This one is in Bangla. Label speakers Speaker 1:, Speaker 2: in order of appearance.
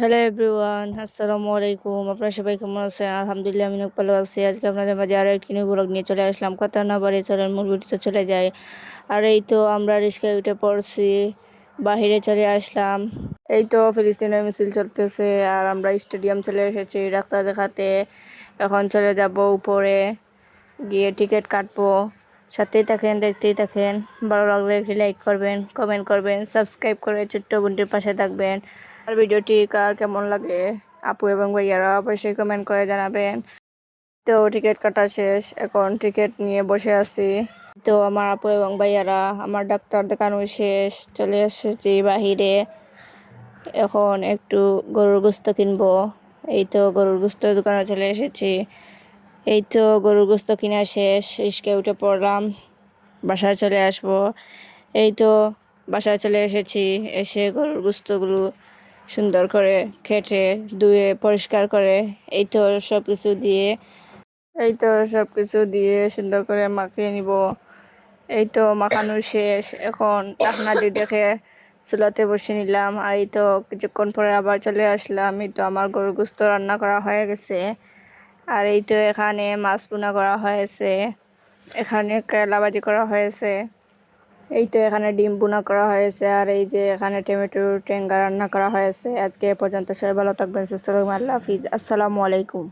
Speaker 1: হ্যালো এভরিওয়ান আসসালামু আলাইকুম আপনারা সবাই কেমন আছেন? আলহামদুলিল্লাহ, আমি অনেক ভালো আছি। আজকে আপনাদের মাঝে আরও একটি নিউ ব্লগ নিয়ে চলে আসলাম। কথা না বাড়ি চলেন মূল ভিডিওতে চলে যায়। আর এই তো আমরা রিস্কায় উঠে পড়ছি। বাহিরে চলে আসলাম। এই তো ফিলিস্তিনের মিছিল চলতেছে আর আমরা স্টেডিয়াম চলে এসেছি ডাক্তার দেখাতে এখন চলে যাব উপরে। গিয়ে টিকিট কাটবো। সাথেই থাকেন, দেখতেই থাকেন। ভালো লাগলে একটি লাইক করবেন কমেন্ট করবেন সাবস্ক্রাইব করে ছোট্ট বোনটির পাশে থাকবেন। আর ভিডিওটি কার কেমন লাগে? আপু এবং ভাইয়ারা অবশ্যই কমেন্ট করে জানাবেন। তো টিকিট কাটা শেষ, এখন টিকিট নিয়ে বসে আছি। তো আমার আপু এবং ভাইয়ারা, আমার ডাক্তার দেখানো শেষ, চলে এসেছি বাহিরে। এখন একটু গরুর গোস্ত কিনবো। এই তো গরুর গোস্তের দোকানে চলে এসেছি। এই তো গরুর গোস্ত কিনা শেষ রিস্কে উঠে পড়লাম, বাসায় চলে আসব। এই তো বাসায় চলে এসেছি, এসে গরুর গোস্তগুলো সুন্দর করে খেটে ধুয়ে পরিষ্কার করে, এই তো সব কিছু দিয়ে, এই তো সব কিছু দিয়ে সুন্দর করে মাখিয়ে নিব। এই তো মাখানো শেষ, এখন টাকনা দিয়ে দেখে চুলাতে বসে নিলাম। আর এই তো কিছুক্ষণ পরে আবার চলে আসলাম। এই তো আমার গরুর গোস্ত রান্না করা হয়ে গেছে। আর এই তো এখানে মাছ পোনা করা হয়েছে। এখানে ভাজি করা হয়েছে। এই তো এখানে ডিম বুনা করা হয়েছে, আর এই যে এখানে টমেটো টেঙ্গা রান্না করা হয়েছে। আজকে এ পর্যন্ত সবাই ভালো থাকবেন, সুস্থ থাকবেন, আল্লাহ হাফিজ। আসসালামু আলাইকুম।